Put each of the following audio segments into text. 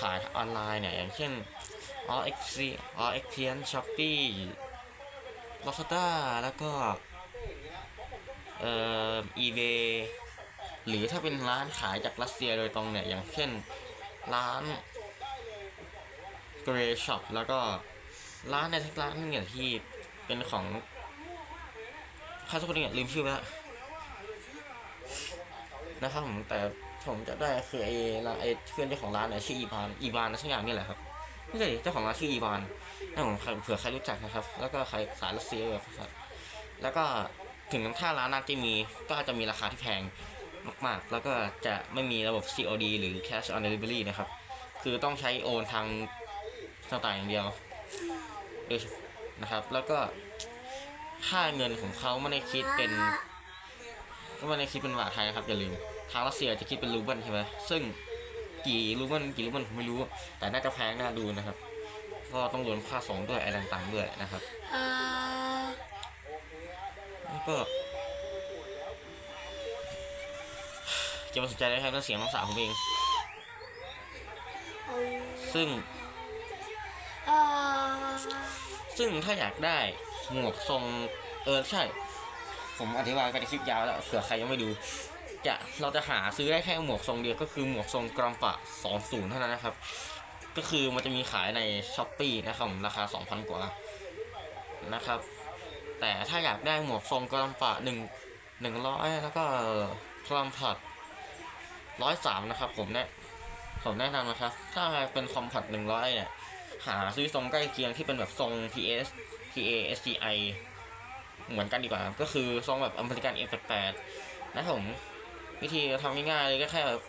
ขายออนไลน์เนี่ย อย่างเช่น a l l x a l l x p i a n Shopee Lazada แล้วก็เอ่อ eBay หรือถ้าเป็นร้านขายจากรัสเซียโดยตรงเนี่ย อย่างเช่นร้าน Grey Shop แล้วก็ร้านในทุกร้านเนี่ยที่เป็นของใครสักคนหนึงเนี่ยลืมชื่อไปแล้วนะครับผมแต่ ผมจะได้คือไอ้ร้านไอ้เพื่อนเจ้าของร้านเนี่ยชื่ออีวานอีวานนะสักอย่างนี่แหละครับไม่ใช่เจ้าของร้านชื่ออีวานนะผมเผื่อใครรู้จักนะครับ แล้วก็ใครสายรัสเซียแบบครับแล้วก็ถึงถ้าร้านนั้นจะมีก็จะมีราคาที่แพงมากๆ แล้วก็จะไม่มีระบบ COD หรือ Cash on Delivery นะครับ คือต้องใช้โอนทางต่างๆอย่างเดียวนะครับ แล้วก็ค่าเงินของเขาไม่ได้คิดเป็น ก็ไม่ได้คิดเป็นบาทไทยนะครับอย่าลืมทางรัสเซียจะคิดเป็นรูเบิลใช่ไหมซึ่งกี่รูเบิลกี่รูเบิลผมไม่รู้ แต่น่าจะแพงน่าดูนะครับ ก็ต้องรวมค่าส่งด้วยอะไรต่างๆด้วยนะครับอ่าแล้วก็จะมาสนใจได้ครับนั่นเสียงน้องสาวผมเองเอาซึ่งอ่าซึ่งถ้าอยากได้หมวกทรง เออใช่ ผมอธิบายไปในคลิปยาวแล้วเผื่อใครยังไม่ดู จะเราจะหาซื้อได้แค่หมวกทรงเดียวก็คือหมวกทรงกรัมปะ20เท่านั้นนะครับ ก็คือมันจะมีขายในช้อปปีนะครับผมราคา 2,000 กว่านะครับ แต่ถ้าอยากได้หมวกทรงกรัมปะ1 100 แล้วก็กรัมผัด103 นะครับ ผมแนะผมแนะนำนะครับ ถ้าเป็นคอมผัด100 เนี่ยหาซื้อทรงใกล้เคียงที่เป็นแบบทรง PS PASGI เหมือนกันดีกว่าก็คือทรงแบบอเมริกัน F88 นะครับผมวิธีทำง่ายๆเลยก็แค่แบบ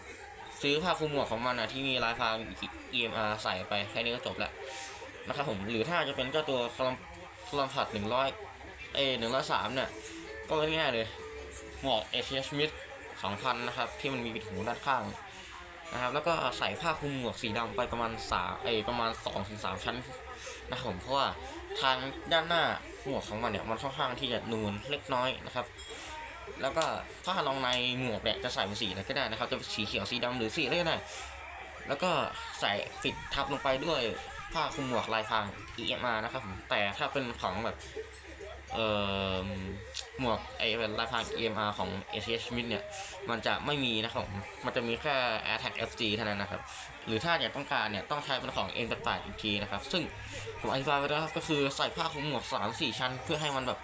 ซื้อผ้าคลุมหมวกของมันอะที่มีลายพราง EMR ใส่ไปแค่นี้ก็จบแล้วนะครับผมหรือถ้าจะเป็นเจ้าตัวคลอมคลอมผัด100เอ103เนี่ย ก็ง่ายๆเลยหมวก a อ s Smith 2000นนะครับ ที่มันมีปิดหูด้านข้างนะครับ แล้วก็ใส่ผ้าคลุมหมวกสีดำไปประมาณสามเอประมาณ2องถึงสามชั้นนะครับผมเพราะว่าทางด้านหน้า หมวกของมันเนี่ยมันค่อนข้างที่จะนูนเล็กน้อยนะครับ แล้วก็ผ้ารองในหมวกเนี่ยจะใส่เป็นสีอะไรก็ได้นะครับ จะสีเขียวสีดำหรือสีอะไรก็ได้แล้วก็ใส่ปิดทับลงไปด้วยผ้าคลุมหมวกลายพราง EMR นะครับผมแต่ถ้าเป็นของแบบเอ่อ หมวกไอ้เป็นลายพราง EMR ของ a c h Smith เนี่ย มันจะไม่มีนะครับผมมันจะมีแค่ AirTag FG เท่านั้นนะครับ หรือถ้าอยากต้องการเนี่ย ต้องใช้เป็นของ M88 อีกทีนะครับ ซึ่งผมอธิบายไปแล้วครับก็คือใส่ผ้าคลุมหมวก 3-4 ชั้น เพื่อให้มันแบบ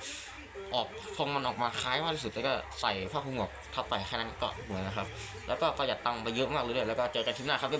ออกทรงมันออกมาคล้ายมากที่สุดแล้วก็ใส่ผ้าคลุมหมวกทับไปแค่นั้นก็เหมือนนะครับ แล้วก็ประหยัดตังค์ไปเยอะมากเลยด้วยแล้วก็เจอกันคลิปหน้าครับบ๊ายบาย